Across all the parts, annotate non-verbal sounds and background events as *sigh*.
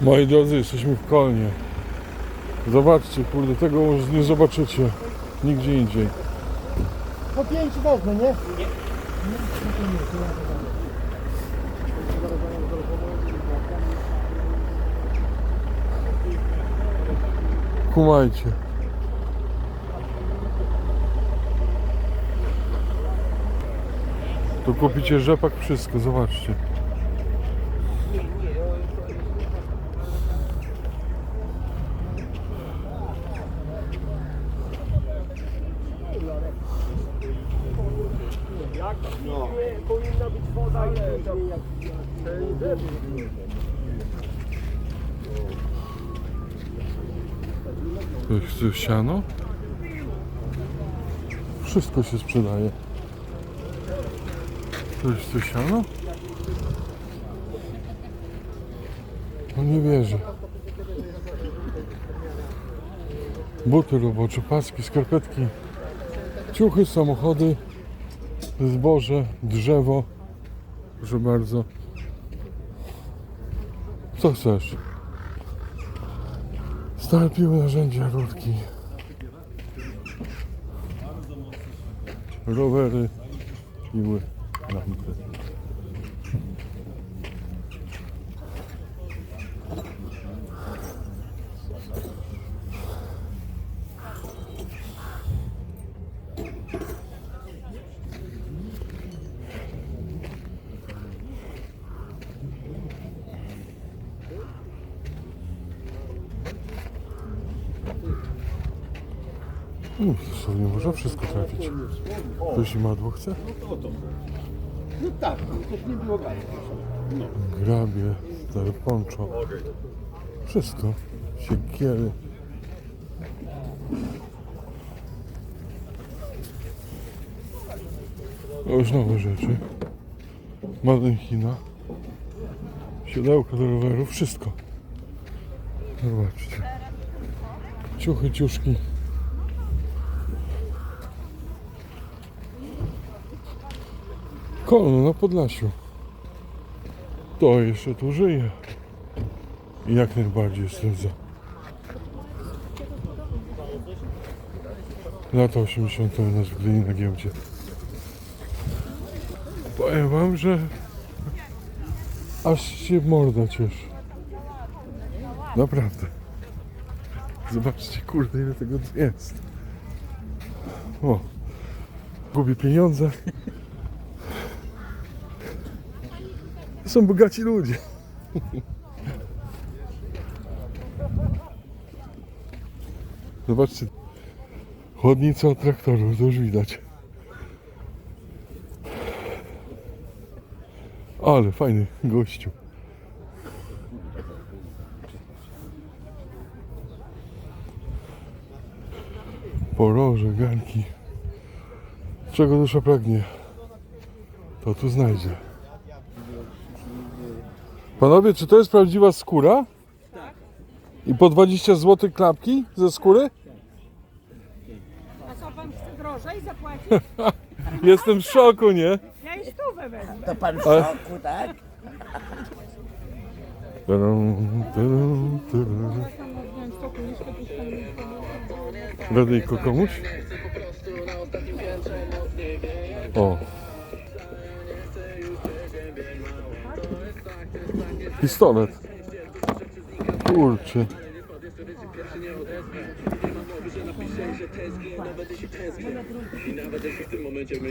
Moi drodzy, jesteśmy w Kolnie. Zobaczcie, kurde, tego już nie zobaczycie nigdzie indziej. Po pięć wezmę, nie? Kumajcie. Tu kupicie rzepak, wszystko, zobaczcie. Być woda i Ktoś chce siano? Wszystko się sprzedaje. Ktoś chce siano? No nie wierzę. Buty robocze, paski, skarpetki, ciuchy, samochody, zboże, drzewo. Proszę bardzo. Co chcesz? Stare piły, narzędzia, rurki. Rowery, piły, lampy. No, to nie można wszystko trafić. Ktoś madło chce? No tak, to nie było. Grabie, stare poncho. Wszystko. Siekiery. Już nowe rzeczy. Made China. Siodełka do rowerów, wszystko. Zobaczcie. Ciuchy, ciuszki. Kolno na Podlasiu. To jeszcze tu żyje. I jak najbardziej jestem za. Lata 80. u nas w Gdyni na giełdzie. Powiem wam, że aż się morda cieszy. Naprawdę. Zobaczcie, kurde, ile tego jest. O, gubię pieniądze. To są bogaci ludzie. Zobaczcie. Chłodnica od traktorów, to już widać. Ale fajny gościu. Poroże, garnki. Czego dusza pragnie, to tu znajdzie. Panowie, czy to jest prawdziwa skóra? I po 20 zł klapki ze skóry? A co pan chce drożej zapłacić? *laughs* Jestem w szoku, nie? Ja i stówę wezmę. To pan w Ale- szoku, tak? Tadam, tadam, tadam. Radyjko komuś? O. Pistolet. Kurczę.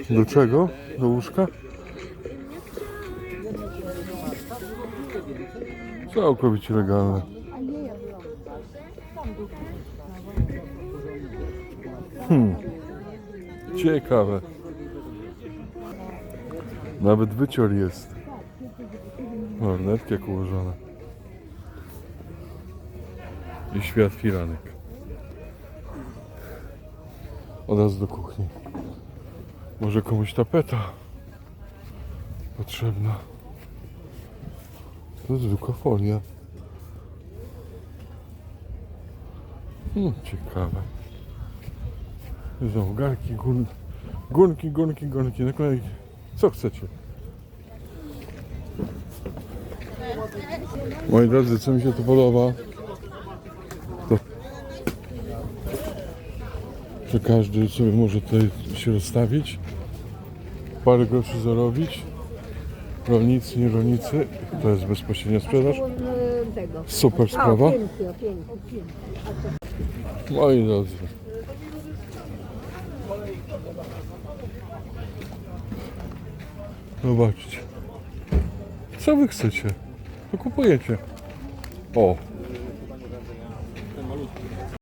Do czego? Do łóżka? Całkowicie legalne. Hmm. Ciekawe. Nawet wycior jest. Lornetki jak ułożone. I świat firanek. Od razu do kuchni. Może komuś tapeta potrzebna. To zwykła folia. Hmm, ciekawe. Znowu garki, gun, gunki, gunki, gunki. Naklejki. Co chcecie? Moi drodzy, co mi się tu podoba, to że każdy sobie może tutaj się rozstawić, parę groszy zarobić. Rolnicy, nie rolnicy, to jest bezpośrednia sprzedaż. Super sprawa. Moi drodzy. Zobaczcie. Co wy chcecie? Kupujecie. O,